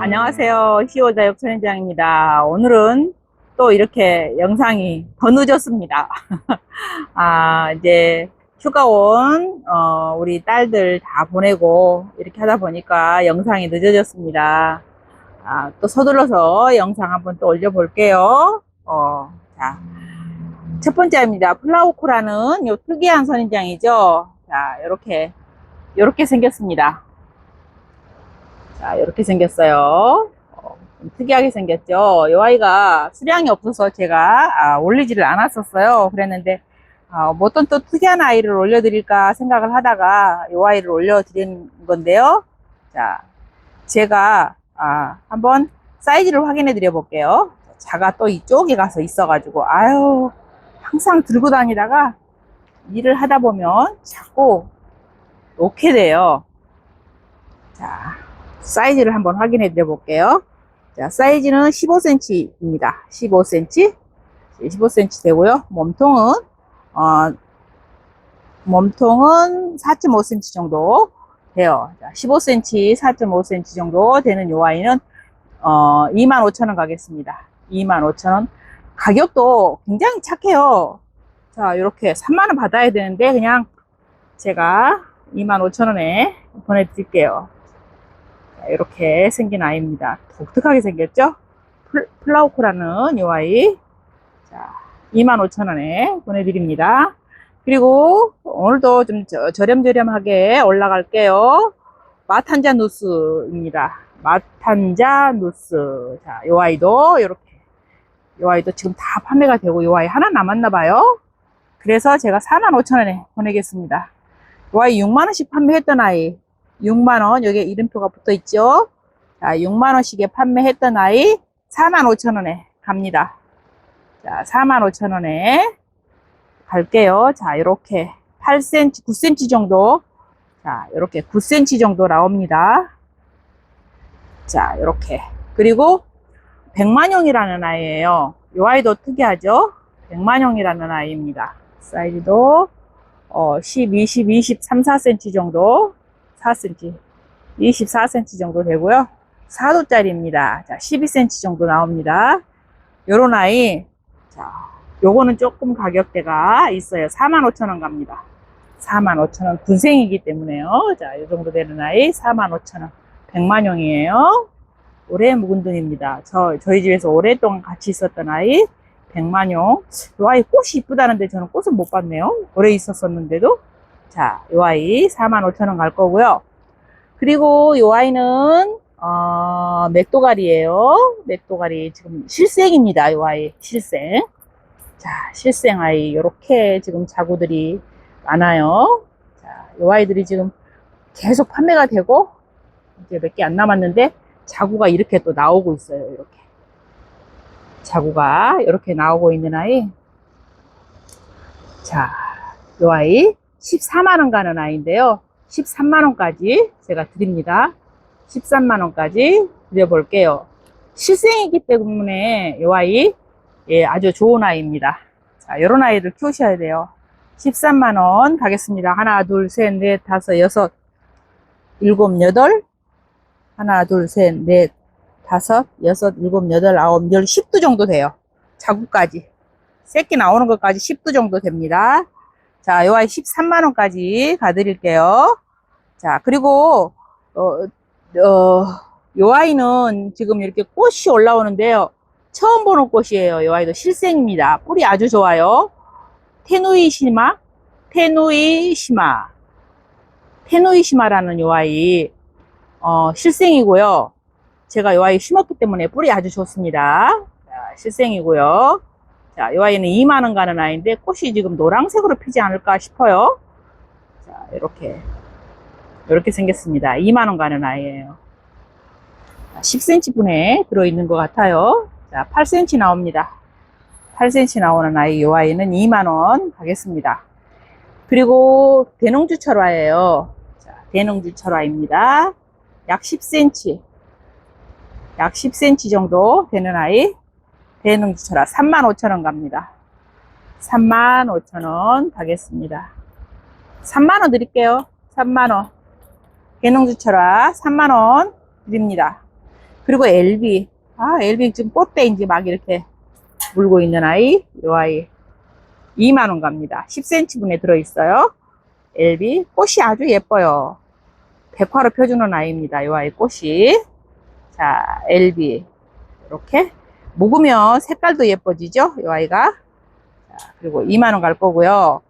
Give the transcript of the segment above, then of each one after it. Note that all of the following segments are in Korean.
안녕하세요. 히오자역 선현장입니다. 오늘은 또 이렇게 영상이 더 늦었습니다. 아, 이제 휴가 온, 어, 우리 딸들 다 보내고 이렇게 하다 보니까 영상이 늦어졌습니다. 아, 또 서둘러서 영상 한번 또 올려볼게요. 어, 자. 첫 번째입니다. 플라우코라는 요 특이한 선인장이죠. 자, 요렇게, 요렇게 생겼습니다. 자, 이렇게 생겼어요. 어, 좀 특이하게 생겼죠. 이 아이가 수량이 없어서 제가 아, 올리지를 않았었어요. 그랬는데 아, 뭐 어떤 또 특이한 아이를 올려드릴까 생각을 하다가 이 아이를 올려드린 건데요. 자, 제가 아, 한번 사이즈를 확인해 드려 볼게요. 자가 또 이쪽에 가서 있어 가지고 아유 항상 들고 다니다가 일을 하다 보면 자꾸 놓게 돼요. 자, 사이즈를 한번 확인해 드려 볼게요. 자, 사이즈는 15cm입니다. 15cm. 15cm 되고요. 몸통은, 어, 몸통은 4.5cm 정도 돼요. 자, 15cm, 4.5cm 정도 되는 요 아이는, 어, 25,000원 가겠습니다. 25,000원. 가격도 굉장히 착해요. 자, 이렇게 3만원 받아야 되는데, 그냥 제가 25,000원에 보내드릴게요. 자, 이렇게 생긴 아이입니다. 독특하게 생겼죠? 플, 플라우코라는 이 아이. 자, 25,000원에 보내드립니다. 그리고 오늘도 좀 저, 저렴저렴하게 올라갈게요. 마탄자 누스입니다. 마탄자 누스. 자, 이 아이도 이렇게. 이 아이도 지금 다 판매가 되고 이 아이 하나 남았나 봐요. 그래서 제가 45,000원에 보내겠습니다. 이 아이 6만원씩 판매했던 아이. 6만원, 여기에 이름표가 붙어 있죠? 자, 6만원씩에 판매했던 아이 45,000원에 갑니다. 자, 45,000원에 갈게요. 자, 이렇게 8cm, 9cm 정도. 자, 이렇게 9cm 정도 나옵니다. 자, 이렇게. 그리고 백만용이라는 아이예요. 이 아이도 특이하죠? 백만용이라는 아이입니다. 사이즈도 어, 10, 20, 23, 4cm 정도 4cm, 24cm 정도 되고요. 4도짜리입니다. 자, 12cm 정도 나옵니다. 요런 아이, 자, 요거는 조금 가격대가 있어요. 45,000원 갑니다. 45,000원. 군생이기 때문에요. 자, 요 정도 되는 아이 45,000원. 백만용이에요. 올해 묵은 돈입니다. 저, 저희 집에서 오랫동안 같이 있었던 아이, 백만용. 요 아이 꽃이 이쁘다는데 저는 꽃은 못 봤네요. 오래 있었었는데도. 자, 요 아이 45,000원 갈 거고요. 그리고 요 아이는 어, 맥도가리예요. 맥도가리 지금 실생입니다. 요 아이 실생. 자, 실생 아이 요렇게 지금 자구들이 많아요. 자, 요 아이들이 지금 계속 판매가 되고 이제 몇 개 안 남았는데 자구가 이렇게 또 나오고 있어요. 이렇게. 자구가 이렇게 나오고 있는 아이. 자, 요 아이 14만원 가는 아이인데요. 13만원까지 제가 드립니다. 13만원까지 드려볼게요. 실생이기 때문에 이 아이, 예, 아주 좋은 아이입니다. 자, 요런 아이를 키우셔야 돼요. 13만원 가겠습니다. 하나, 둘, 셋, 넷, 다섯, 여섯, 일곱, 여덟. 하나, 둘, 셋, 넷, 다섯, 여섯, 일곱, 여덟, 아홉, 열, 10두 정도 돼요. 자구까지. 새끼 나오는 것까지 10두 정도 됩니다. 자, 요 아이 13만원까지 가드릴게요. 자, 그리고, 어, 어, 요 아이는 지금 이렇게 꽃이 올라오는데요. 처음 보는 꽃이에요. 요 아이도 실생입니다. 뿌리 아주 좋아요. 테누이시마? 테누이시마. 테누이시마라는 요 아이, 어, 실생이고요. 제가 요 아이 심었기 때문에 뿌리 아주 좋습니다. 자, 실생이고요. 자, 이 아이는 2만원 가는 아이인데 꽃이 지금 노란색으로 피지 않을까 싶어요. 자, 이렇게. 이렇게 생겼습니다. 2만원 가는 아이예요. 10cm 분에 들어있는 것 같아요. 자, 8cm 나옵니다. 8cm 나오는 아이, 이 아이는 2만원 가겠습니다. 그리고 대농주 철화예요. 자, 대농주 철화입니다. 약 10cm. 약 10cm 정도 되는 아이. 대농주철화 35,000원 갑니다. 35,000원 가겠습니다. 3만원 드릴게요. 3만원. 대농주철화 3만원 드립니다. 그리고 LB. 아, LB 지금 꽃대 이제 막 이렇게 물고 있는 아이. 요 아이. 2만원 갑니다. 10cm 분에 들어있어요. LB. 꽃이 아주 예뻐요. 백화로 펴주는 아이입니다. 요 아이 꽃이. 자, LB. 이렇게. 묵으면 색깔도 예뻐지죠? 요 아이가. 자, 그리고 2만원 갈 거고요.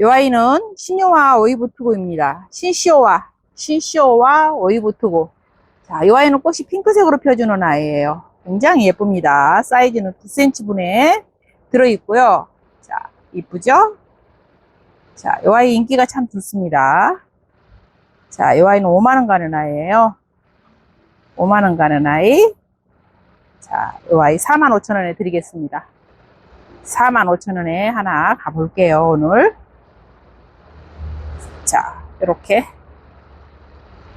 요 아이는 신요와 오이부트고입니다. 신시오와, 신시오와 오이부트고. 자, 요 아이는 꽃이 핑크색으로 펴주는 아이예요. 굉장히 예쁩니다. 사이즈는 9cm 분에 들어있고요. 자, 이쁘죠? 자, 요 아이 인기가 참 좋습니다. 자, 요 아이는 5만원 가는 아이예요. 5만원 가는 아이. 자, 요 아이 45,000원에 드리겠습니다. 45,000원에 하나 가볼게요, 오늘. 자, 이렇게.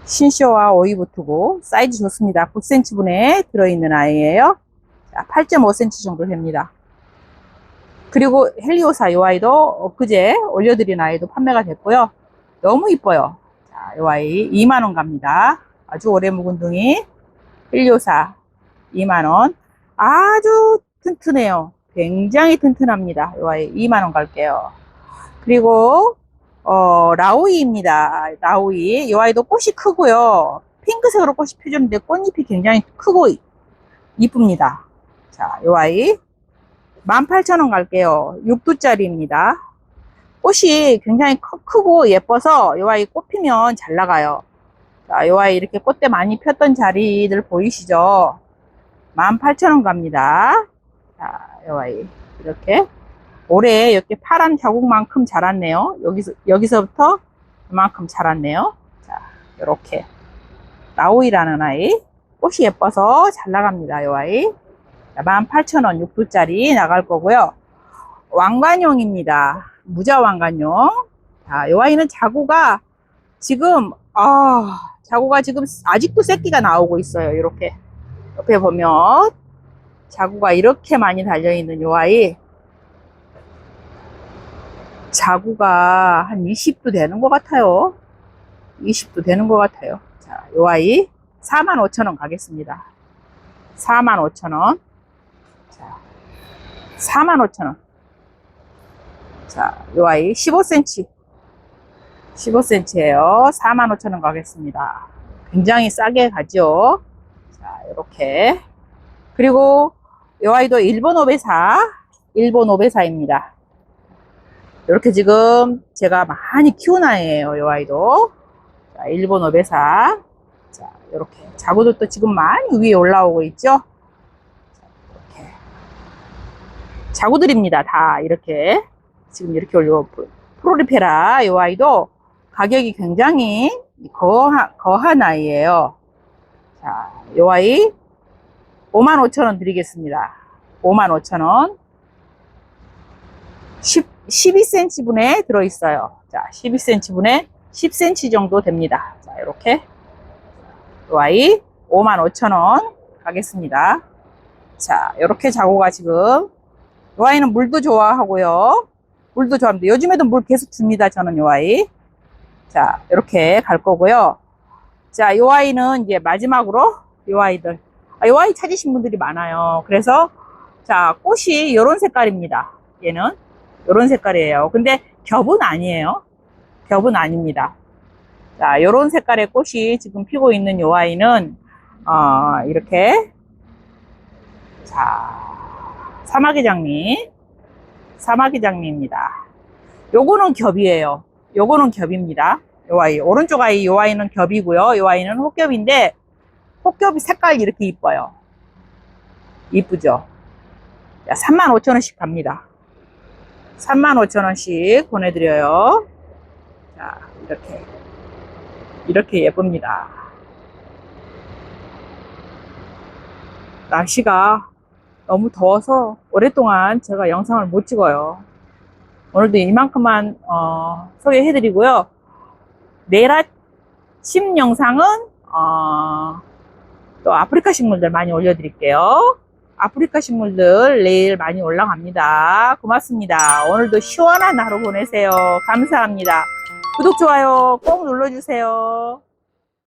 신쇼와 오이부트고, 사이즈 좋습니다. 9cm 분에 들어있는 아이예요. 자, 8.5cm 정도 됩니다. 그리고 헬리오사 요 아이도 엊그제 올려드린 아이도 판매가 됐고요. 너무 이뻐요. 자, 요 아이 2만원 갑니다. 아주 오래 묵은 둥이 헬리오사 2만원. 아주 튼튼해요. 굉장히 튼튼합니다. 요 아이 2만원 갈게요. 그리고 어, 라우이입니다. 라우이. 요 아이도 꽃이 크고요. 핑크색으로 꽃이 펴주는데 꽃잎이 굉장히 크고 이- 이쁩니다. 자, 요 아이 18,000원 갈게요. 6두짜리입니다. 꽃이 굉장히 크, 크고 예뻐서 요 아이 꽃 피면 잘 나가요. 자, 요 아이 이렇게 꽃대 많이 폈던 자리들 보이시죠? 18,000원 갑니다. 자, 요 아이 이렇게 올해 이렇게 파란 자국만큼 자랐네요. 여기서 여기서부터 이만큼 자랐네요. 자, 이렇게 라오이라는 아이 꽃이 예뻐서 잘 나갑니다. 요 아이 18,000원 6두짜리 나갈 거고요. 왕관용입니다. 무자 왕관용. 자, 요 아이는 자구가 지금 아 자구가 지금 아직도 새끼가 나오고 있어요. 이렇게 옆에 보면 자구가 이렇게 많이 달려있는 요 아이 자구가 한 20도 되는 것 같아요. 20도 되는 것 같아요. 자, 요 아이 45,000원 가겠습니다. 45,000원. 자, 45,000원. 자, 요 아이 15cm. 15cm예요. 45,000원 가겠습니다. 굉장히 싸게 가죠. 자, 이렇게. 그리고 요 아이도 일본 오베사, 일본 오베사입니다. 이렇게 지금 제가 많이 키운 아이예요. 요 아이도. 자, 일본 오베사. 자, 이렇게 자구들도 지금 많이 위에 올라오고 있죠. 자, 이렇게 자구들입니다. 다 이렇게 지금 이렇게 올려 프로리페라 요 아이도 가격이 굉장히 거한, 거한 아이예요. 자, 요 아이 55,000원 드리겠습니다. 55,000원. 10, 12cm 분에 들어있어요. 자, 12cm 분에 10cm 정도 됩니다. 자, 이렇게. 요 아이 55,000원 가겠습니다. 자, 이렇게 자고가 지금. 요 아이는 물도 좋아하고요. 물도 좋아합니다. 요즘에도 물 계속 줍니다. 저는 요 아이. 자, 이렇게 갈 거고요. 자, 요 아이는 이제 마지막으로 요 아이들. 아, 요 아이 찾으신 분들이 많아요. 그래서 자, 꽃이 요런 색깔입니다. 얘는 요런 색깔이에요. 근데 겹은 아니에요. 겹은 아닙니다. 자, 요런 색깔의 꽃이 지금 피고 있는 요 아이는 어, 이렇게 자, 사마귀 장미 사마귀 장미입니다. 요거는 겹이에요. 요거는 겹입니다. 요 아이 오른쪽 아이 요 아이는 겹이고요. 요 아이는 혹겹인데 혹겹이 색깔이 이렇게 이뻐요. 이쁘죠? 35,000원씩 갑니다. 35,000원씩 보내드려요. 자, 이렇게. 이렇게 예쁩니다. 날씨가 너무 더워서 오랫동안 제가 영상을 못 찍어요. 오늘도 이만큼만 어, 소개해드리고요. 내일 아침 영상은 어, 또 아프리카 식물들 많이 올려드릴게요. 아프리카 식물들 내일 많이 올라갑니다. 고맙습니다. 오늘도 시원한 하루 보내세요. 감사합니다. 구독, 좋아요 꼭 눌러주세요.